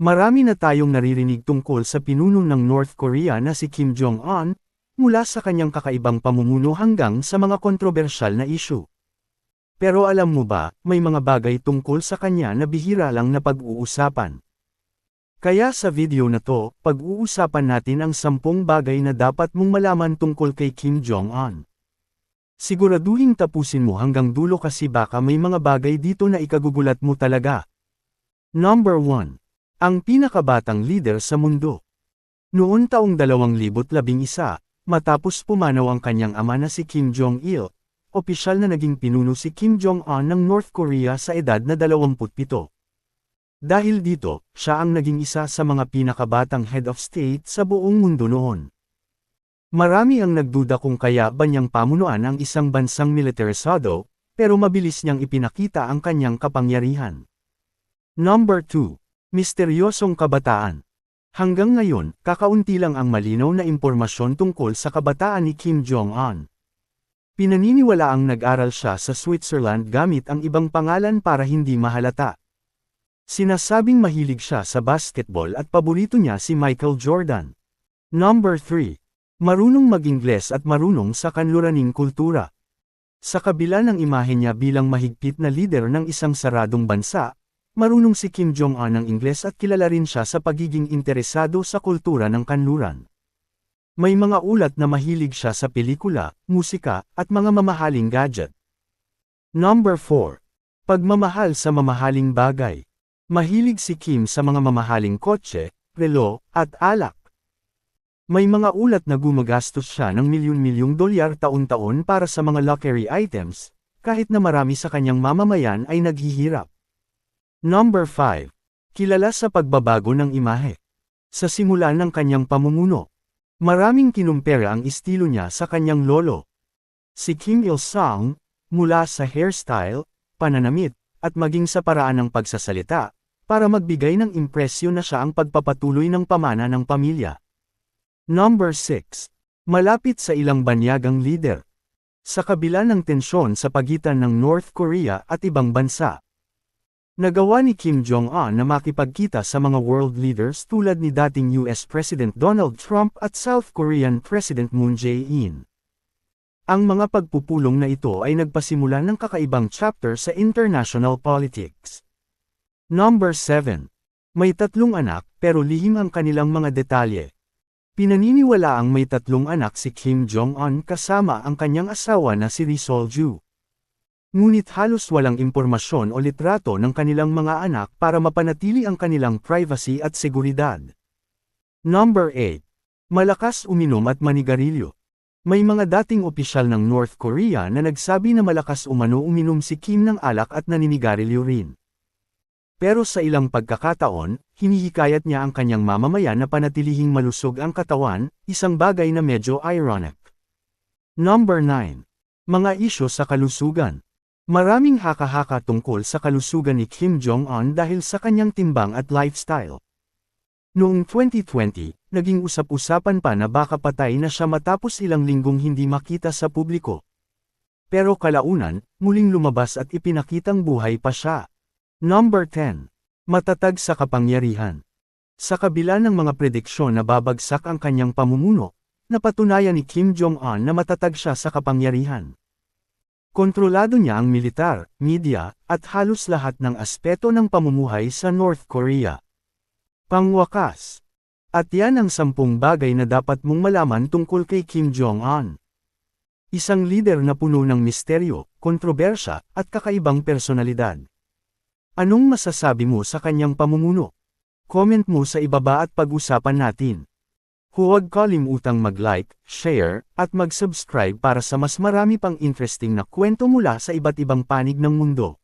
Marami na tayong naririnig tungkol sa pinuno ng North Korea na si Kim Jong-un, mula sa kanyang kakaibang pamumuno hanggang sa mga kontrobersyal na issue. Pero alam mo ba, may mga bagay tungkol sa kanya na bihira lang na pag-uusapan. Kaya sa video na to, pag-uusapan natin ang sampung bagay na dapat mong malaman tungkol kay Kim Jong-un. Siguraduhin tapusin mo hanggang dulo kasi baka may mga bagay dito na ikagugulat mo talaga. Number 1. Ang pinakabatang leader sa mundo. Noon taong 2011, matapos pumanaw ang kanyang ama na si Kim Jong-il, opisyal na naging pinuno si Kim Jong-un ng North Korea sa edad na 27. Dahil dito, siya ang naging isa sa mga pinakabatang head of state sa buong mundo noon. Marami ang nagduda kung kaya ba niyang pamunuan ang isang bansang militarisado, pero mabilis niyang ipinakita ang kanyang kapangyarihan. Number 2. Misteryosong kabataan. Hanggang ngayon, kakaunti lang ang malinaw na impormasyon tungkol sa kabataan ni Kim Jong-un. Pinaniniwala ang nag-aral siya sa Switzerland gamit ang ibang pangalan para hindi mahalata. Sinasabing mahilig siya sa basketball at paborito niya si Michael Jordan. Number 3. Marunong mag-Ingles at marunong sa kanluraning kultura. Sa kabila ng imahe niya bilang mahigpit na leader ng isang saradong bansa, marunong si Kim Jong-un ng Ingles at kilala rin siya sa pagiging interesado sa kultura ng kanluran. May mga ulat na mahilig siya sa pelikula, musika, at mga mamahaling gadget. Number 4. Pagmamahal sa mamahaling bagay. Mahilig si Kim sa mga mamahaling kotse, relo, at alak. May mga ulat na gumagastos siya ng milyon-milyong dolyar taon-taon para sa mga luxury items, kahit na marami sa kanyang mamamayan ay naghihirap. Number 5. Kilala sa pagbabago ng imahe. Sa simula ng kanyang pamumuno, maraming kinumpera ang estilo niya sa kanyang lolo. Si Kim Il-sung, mula sa hairstyle, pananamit, at maging sa paraan ng pagsasalita, para magbigay ng impresyon na siya ang pagpapatuloy ng pamana ng pamilya. Number 6. Malapit sa ilang banyagang leader. Sa kabila ng tensyon sa pagitan ng North Korea at ibang bansa. Nagawa ni Kim Jong-un na makipagkita sa mga world leaders tulad ni dating US President Donald Trump at South Korean President Moon Jae-in. Ang mga pagpupulong na ito ay nagpasimula ng kakaibang chapter sa international politics. Number 7. May tatlong anak pero lihim ang kanilang mga detalye. Pinaniniwala ang may tatlong anak si Kim Jong-un kasama ang kanyang asawa na si Ri Sol-ju. Ngunit halos walang impormasyon o litrato ng kanilang mga anak para mapanatili ang kanilang privacy at seguridad. Number 8. Malakas uminom at manigarilyo. May mga dating opisyal ng North Korea na nagsabi na malakas umano uminom si Kim ng alak at naninigarilyo rin. Pero sa ilang pagkakataon, hinihikayat niya ang kanyang mamamayan na panatilihing malusog ang katawan, isang bagay na medyo ironic. Number 9. Mga isyo sa kalusugan. Maraming haka-haka tungkol sa kalusugan ni Kim Jong-un dahil sa kanyang timbang at lifestyle. Noong 2020, naging usap-usapan pa na baka patay na siya matapos ilang linggong hindi makita sa publiko. Pero kalaunan, muling lumabas at ipinakitang buhay pa siya. Number 10. Matatag sa kapangyarihan. Sa kabila ng mga prediksyon na babagsak ang kanyang pamumuno, napatunayan ni Kim Jong-un na matatag siya sa kapangyarihan. Kontrolado niya ang militar, media, at halos lahat ng aspeto ng pamumuhay sa North Korea. Pangwakas. At yan ang sampung bagay na dapat mong malaman tungkol kay Kim Jong-un. Isang lider na puno ng misteryo, kontrobersya, at kakaibang personalidad. Anong masasabi mo sa kanyang pamumuno? Comment mo sa ibaba at pag-usapan natin. Huwag kalimutang mag-like, share, at mag-subscribe para sa mas marami pang interesting na kwento mula sa iba't ibang panig ng mundo.